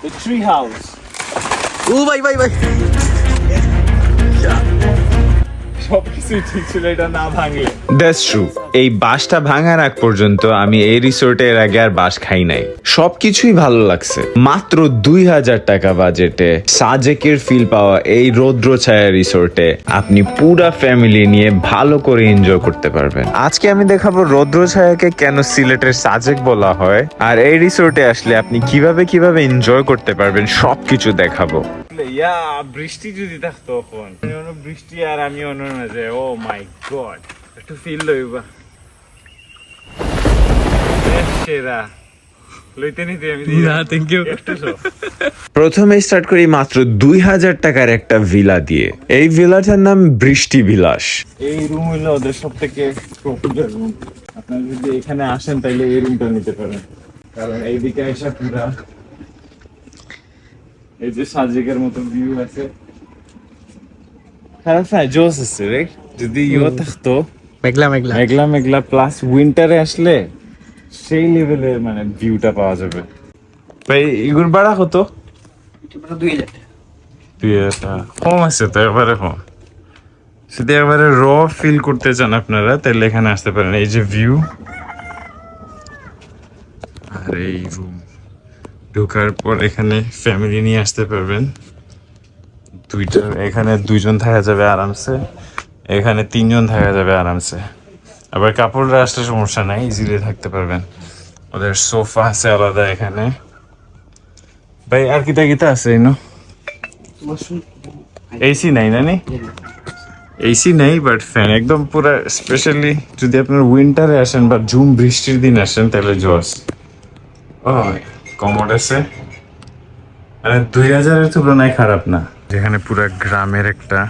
The tree house. Oh, bye, bye, bye. Yeah. সবকিছুই ঠিক ছিল, এটা না ভাঙলে। দ্যাটস ট্রু এই বাসটা ভাঙার আগ পর্যন্ত আমি এই রিসোর্টের আগে আর বাস খাই নাই। সবকিছুই ভালো লাগছে। মাত্র দুই হাজার টাকা বাজেটে সাজেকের ফিল পাওয়া এই রৌদ্র ছায়া রিসোর্টে আপনি পুরা ফ্যামিলি নিয়ে ভালো করে এনজয় করতে পারবেন। আজকে আমি দেখাবো রৌদ্র ছায়াকে কেন সিলেটের সাজেক বলা হয়। আর এই রিসোর্টে আসলে আপনি কীভাবে কীভাবে এনজয় করতে পারবেন সবকিছু দেখাবো। ইয়া বৃষ্টি যদি থাকতো এখন বৃষ্টি আর আমি অন্য মাঝে ও মাই গড। একটু ফিল লইবা। সেরা। প্রথমে স্টার্ট করি মাত্র দুই হাজার টাকার একটা ভিলা দিয়ে। এই ভিলাটার নাম বৃষ্টি বিলাস। এই রুম হলো ওদের সব থেকে পপুলার রুম আপনারা যদি এখানে আসেন তাহলে এই রুমটা নিতে পারেন। কারণ এইদিকে এসে পুরা এই যে সাজেকের মতো ভিউ আছে। খারাপ না জোস আছে রে। যদি ইয়ে থাকতো। মেঘলা মেঘলা। মেঘলা মেঘলা প্লাস উইন্টারে আসলে সেই লেভেলের মানে ভিউটা পাওয়া যাবে। ভাই এগুলো ভাড়া কত? দুই হাজার দুই হাজার কম আছে তো একবারে কম। যদি একবারে র ফিল করতে চান আপনারা তাহলে এখানে আসতে পারেন। এই যে ভিউ আর এই রুম ঢোকার পর এখানে ফ্যামিলি নিয়ে আসতে পারবেন। দুইটা এখানে দুইজন থাকা যাবে আরামসে, এখানে তিনজন থাকা যাবে আরামসে। আবার কাপড়রা আসলে সমস্যা নাই ইজিলি থাকতে পারবেন। ওদের সোফা আছে আলাদা এখানে। ভাই, আর কিতা কিতা আছে, ইনো? এসি নাই না নি? এসি নেই বাট ফ্যান একদম পুরো স্পেশালি যদি আপনার উইন্টারে আসেন বা ঝুম বৃষ্টির দিন আসেন, তাহলে জস ও কমোড আছে মানে দুই হাজারের তুলনায় খারাপ না। যেখানে পুরো গ্রামের একটা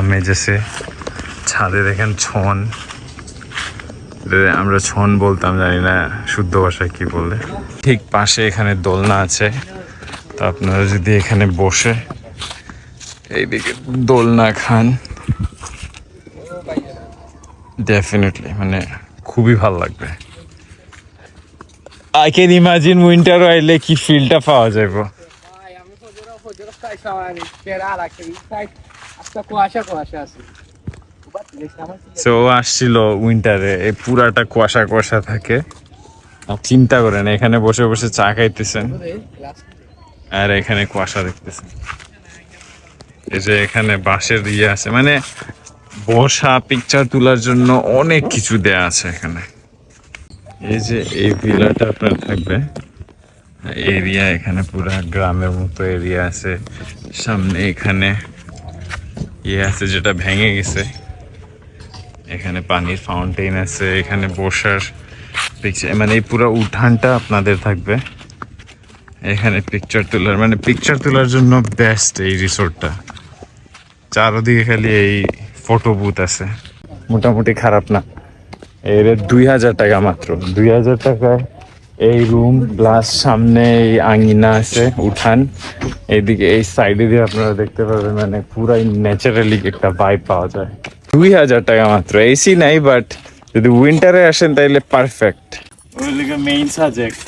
আমেজ আছে, ছাদে দেখেন ছন। আমরা ছন বলতাম, জানি না শুদ্ধ ভাষায় কি বলে। ঠিক পাশে এখানে দোলনা আছে। তো আপনারা যদি এখানে বসে এইদিকে দোলনা খান ডেফিনেটলি মানে খুবই ভালো লাগবে। আই ক্যান ইমাজিন উইন্টার আইলে কি ফিলটা পাওয়া আছে। সো আসছিল উইন্টারে এই পুরাটা কুয়াশা কুয়াশা থাকে। চিন্তা করেন এখানে বসে বসে চা খাইতেছেন। আর এখানে কুয়াশা দেখতেছেন। এই যে এখানে বাঁশের ইয়ে আছে। মানে বসা পিকচার তোলার জন্য অনেক কিছু দেয়া আছে এখানে। এই যে এই ভিলাটা আপনার থাকবে। এরিয়া এখানে পুরা গ্রামের মতো এরিয়া আছে। সামনে এখানে ইয়ে আছে যেটা ভেঙে গেছে। এখানে পানির ফাউন্টেন আছে, এখানে বসার পিকচার মানে এই পুরো উঠানটা আপনাদের থাকবে। এখানে পিকচার তোলার মানে পিকচার তোলার জন্য বেস্ট এই রিসোর্টটা চারদিকে খালি এই ফটো বুথ আছে। মোটামুটি খারাপ না। এর দুই হাজার টাকা মাত্র। দুই হাজার টাকায় এই রুম প্লাস সামনে এই আঙ্গিনা আছে উঠান। এইদিকে এই সাইডে দিয়ে আপনারা দেখতে পাবেন মানে পুরাই ন্যাচারালি একটা ভাইব পাওয়া যায়। দুই হাজার টাকা মাত্র। এসি নাই বাট যদি উইন্টারে আসেন তাইলে পারফেক্ট মেইন সাজেক্ট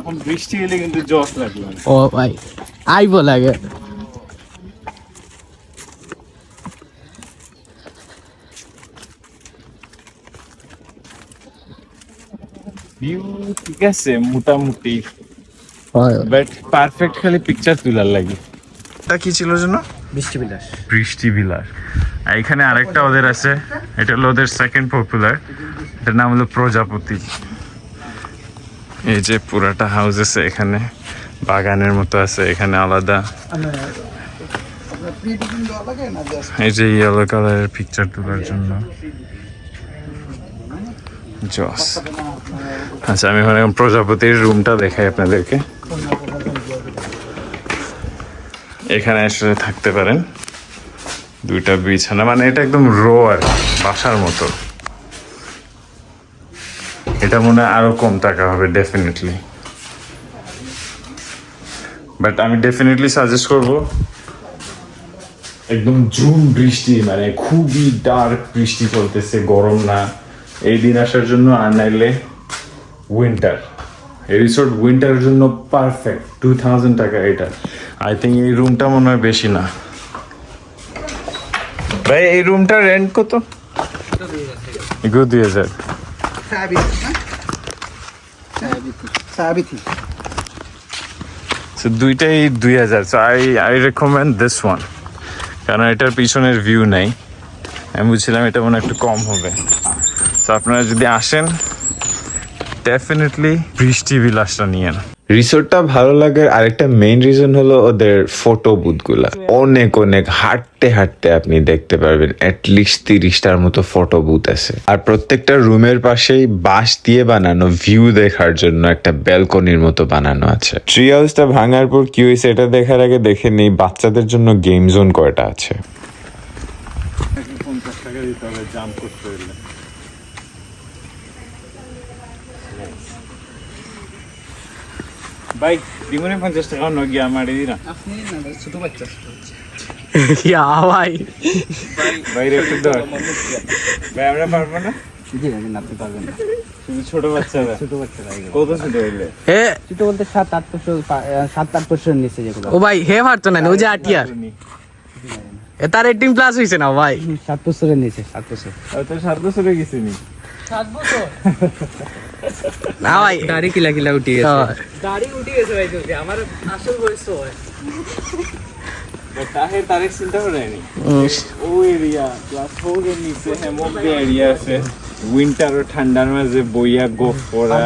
এখন বৃষ্টি এলে কিন্তু জস লাগবে। ও ভাই আইব লাগে। ভিউ ঠিক আছে মোটামুটি। হয় বাট পারফেক্ট খালি পিকচার তোলার লাগে। এটা কি ছিল জন্য বৃষ্টি বিলাস বৃষ্টি বিলাস আর এখানে আরেকটা ওদের আছে এটা হলো ওদের সেকেন্ড পপুলার এটার নাম হলো প্রজাপতি। এই যে পুরাটা হাউস আছে এখানে বাগানের মতো আছে এখানে আলাদা। এই যে ইয়েলো কালারের পিকচার তোলার জন্য। জস আচ্ছা আমি এখন প্রজাপতির রুমটা দেখাই আপনাদেরকে। এখানে আসলে থাকতে পারেন। দুইটা বিছানা মানে এটা একদম রো আর বাসার মতো। এটা মনে হয় আরও কম টাকা হবে ডেফিনেটলি বাট আমি ডেফিনেটলি সাজেস্ট করব, একদম জুন বৃষ্টি মানে খুবই ডার্ক বৃষ্টি চলতেছে, গরম না। এই দিন আসার জন্য আর নাইলে উইন্টার এই রিসোর্ট উইন্টারের জন্য পারফেক্ট টু থাউজেন্ড টাকা এটা। আই থিঙ্ক এই রুমটা মনে হয় বেশি না। ভাই এই রুমটা রেন্ট কত? এগুলো দুই হাজার। দুইটাই দুই হাজার। So I I recommend this one কারণ এটার পিছনের ভিউ নেই। আমি বুঝছিলাম এটা মনে হয় একটু কম হবে। সো আপনারা যদি আসেন ডেফিনেটলি বৃষ্টি বিলাসটা নিয়েন রিসোর্টটা ভালো লাগার আরেকটা মেইন রিজন হলো ওদের ফটো বুথগুলা অনেক অনেক হাঁটতে হাঁটতে আপনি দেখতে পারবেন অ্যাটলিস্ট তিরিশটার মতো ফটো বুথ আছে। আর প্রত্যেকটা রুমের পাশেই বাঁশ দিয়ে বানানো ভিউ দেখার জন্য একটা ব্যালকনির মতো বানানো আছে। ট্রি হাউসটা ভাঙার পর কি হয়েছে এটা দেখার আগে দেখে নেই বাচ্চাদের জন্য গেম জোন কয়টা আছে? পঞ্চাশ টাকা দিতে হবে জাম্প করতে ভাই দিমনে পঞ্চাশ টাকা অন্য গিয়ে আমার দিনা আপনি ছোট বাচ্চা ইয়া ভাই বাইরে একটু ধর ভাই আমরা পারব না জি না আপনি পারবেন না ছোট বাচ্চারা ছোট বাচ্চারা কত ছোট হইলে হে ছোট বলতে সাত আট বছর সাত আট বছরের নিচে যেগুলো ও ভাই হে পারতো না ও যে আটিয়ার এ তার এইটিন প্লাস হয়েছে না ভাই সাত বছরের নিচে সাত বছর তো সাত বছরে গেছি নি না ভাই। দাড়ি কিলা কিলা উঠি হ্যাঁ। দাড়ি উঠি গেছে ভাই যদি আমার আসল বয়স হয়। তাহে তারে চিন্তা করে নি? ও এরিয়া প্লাস হোগের নিচে হেমক এরিয়া আছে। উইন্টার ও ঠান্ডার মাঝে বইয়া গোফ করা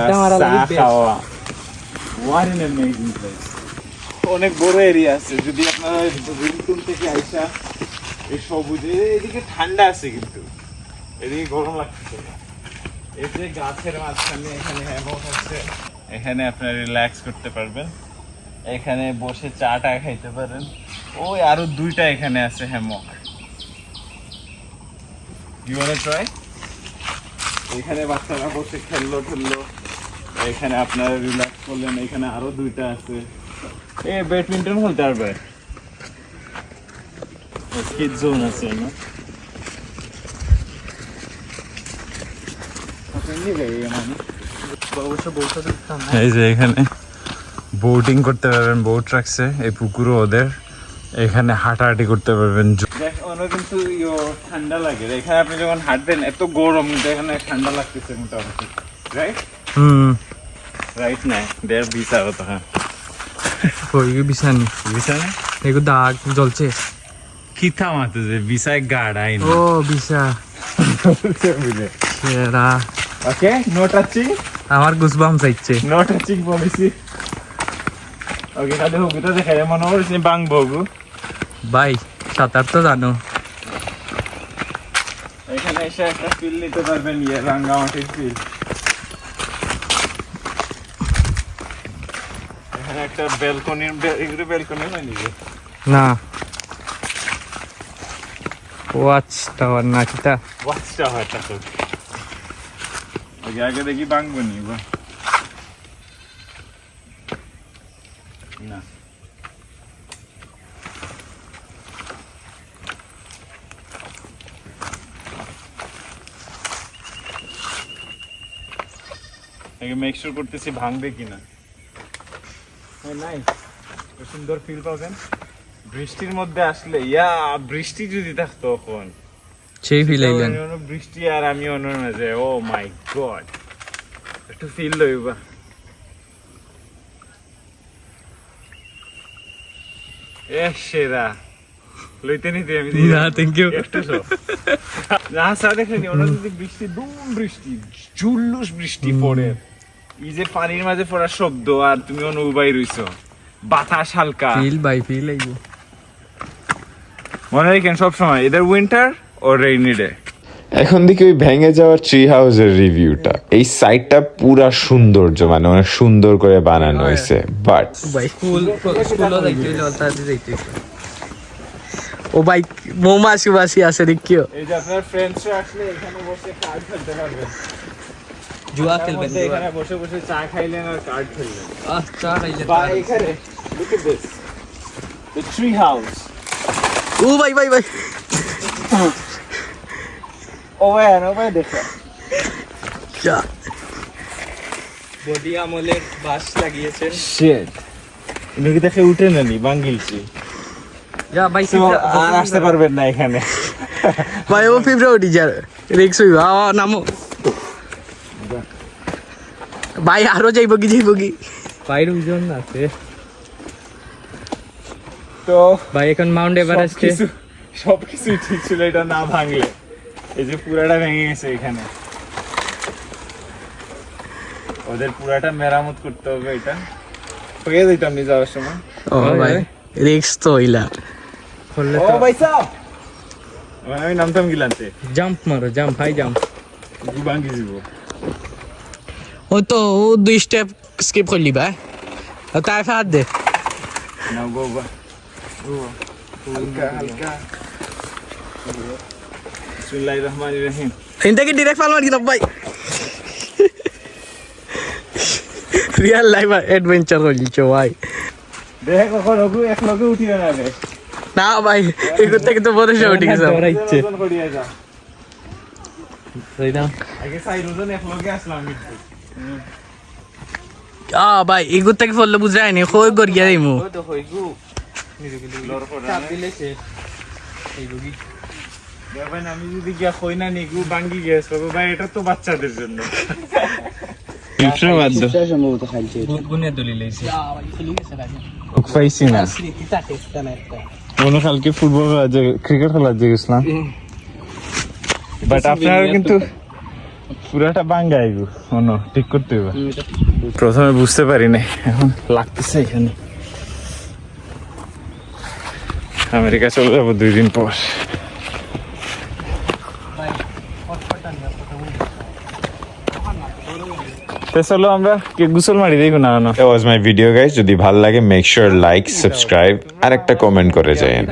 চা খাওয়া। ওয়ার ইন অ্যামেজিং প্লেস অনেক বড় এরিয়া আছে। যদি আপনারা রিমটুন থেকে আইসা এই সবুজ এদিকে ঠান্ডা আছে কিন্তু। এদিকে গরম লাগছে না। এই গাছের মাঝখানে এখানে হ্যামক এখানে আপনারা রিল্যাক্স করতে পারবেন। এখানে বসে চাটা খাইতে পারেন। ওই আরও দুইটা এখানে আছে হ্যামক ইউ ওয়ান্ট ট্রাই এখানে বাচ্চারা বসে খেললো ঠেললো। এখানে আপনারা রিল্যাক্স করলেন। এখানে আরও দুইটা আছে। এ ব্যাডমিন্টন খেলতে পারবে? আছে, না? এই যে এখানে বোটিং করতে পারবেন বোট রাখছে এই পুকুরও ওদের। এখানে হাঁটাহাঁটি করতে পারবেন। অনেক কিন্তু ইয়ো ঠান্ডা লাগে। এখানে আপনি যখন হাঁটবেন এত গরম এখানে ঠান্ডা লাগতেছে মোটামুটি। রাইট হুম। রাইট না দেড় কই বিছানি বিছানে এগো দাগ জ্বলছে। কিথা মাতে যে বিছায় গাড়াই ও বিছা সেরা। ওকে নো টাচিং আমার গুসবাম চাইছে নো টাচিং পলিসি ওকে খালি হুগুটা দেখাই মনে করছি বাংব হুগু ভাই সাঁতার তো জানো। এখানে এসে একটা ফিল নিতে পারবেন ইয়ে রাঙ্গামাটির ফিল এখানে একটা ব্যালকনির এগুলো ব্যালকনি হয় নাকি? না। ওয়াচ টাওয়ার না কিতা ওয়াচ টাওয়ারটা তো। ওকে আগে দেখি বাংবো নি না। আগে মেক শিওর করতেছি ভাঙবে কিনা। হ্যাঁ নাই সুন্দর ফিল পাবেন বৃষ্টির মধ্যে আসলে ইয়া বৃষ্টি যদি থাকতো তখন। সেই ফিল আইলেন অন্য অন্য বৃষ্টি আর আমি অন্য মাঝে ও মাই গড। একটু ফিল লইবা এ সেরা। লইতে নিতে আমি না থ্যাংক ইউ একটু না দেখেনি অন্য যদি বৃষ্টি দুম বৃষ্টি জুল্লুস বৃষ্টি পড়ে। এই যে পানির মাঝে পড়ার শব্দ আর তুমি অনুবাই রইছো। বাতাস হালকা। ফিল বাই ফিল আইব মনে রাখেন সবসময় এদের উইন্টার ও রেইনি ডে এখন দেখি ওই ভেঙে যাওয়া ট্রি হাউসের রিভিউটা এই সাইটটা পুরা সৌন্দর্য মানে অনেক সুন্দর করে বানানো হয়েছে বাট ভাই ও ভাই মৌমাছি বাসি আছে দেখিও। এই যে আপনার ফ্রেন্ডসরা আসলে এখানে বসে কার্ড খেলতে পারবেন। জুয়া মধ্যে এখানে বসে বসে চা খাইলেন আর কার্ড খেললেন। আচ্ছা বা এখানে look at this the tree house ও ভাই ভাই ভাই। দেখো যা বডি আমলের বাস লাগিয়েছেন। শিট এদিকে দেখে উঠে নেনি? বাঙ্গিলছি যা ভাই আর আসতে পারবেন না এখানে। ভাই ও উঠি যার রিক্স হইব আ নামো। ভাই আরও যাইব কি যাইব কি? বাইরে ওজন আছে। তো ভাই এখন মাউন্ট এভারেস্টে সবকিছু সবকিছুই ঠিক ছিল এটা না ভাঙলে। এই যে পুরাটা ভেঙে গেছে এখানে। ওদের পুরাটা মেরামত করতে হবে এটা। হয়ে যেতাম নিয়ে যাওয়ার সময়। ও ভাই রিক্স তো হইলা করলে ও ভাই সাহ! আমি নামতাম গিলান্তে জাম্প মারো জাম্প হাই জাম্প গু ভাঙ্গি ও তো ও দুই স্টেপ স্কিপ করলি ভাই। তাই হাত দে। না গো বা হালকা হালকা। বিসমিল্লাহির রহমানির রহিম ইনটাকে ভাই রিয়েল লাইফ অ্যাডভেঞ্চার হলিছ ভাই দেখ কখন ওগু এক লগে উঠি না রে না ভাই এগুলো থেকে তো ভরসা উঠে গেছে ইচ্ছে করিয়া যা আগে সাই রোজন এক লগে আসলাম কিন্তু আ ভাই এগুলো থেকে ফললে বুঝাই নি কই গড়িয়া দিমু দেখবেন আমি যদি গিয়া কই না নিগু ভাঙ্গি গেছ ভাই এটা তো বাচ্চাদের জন্য। না। কালকে ফুটবল ক্রিকেট খেলা যে গেছিলাম বাট আপনারা কিন্তু পুরাটা বাঙ্গা আইগু অন্য ঠিক করতে হবে। প্রথমে বুঝতে পারি নাই এখন লাগতেছে এখানে। আমেরিকা চলে যাব দুই দিন পর। চলো আমরা গুসল মারি দেখো না না ওয়াজ মাই ভিডিও গাইস যদি ভালো লাগে মেক শিওর লাইক সাবস্ক্রাইব আর একটা কমেন্ট করে যায়েন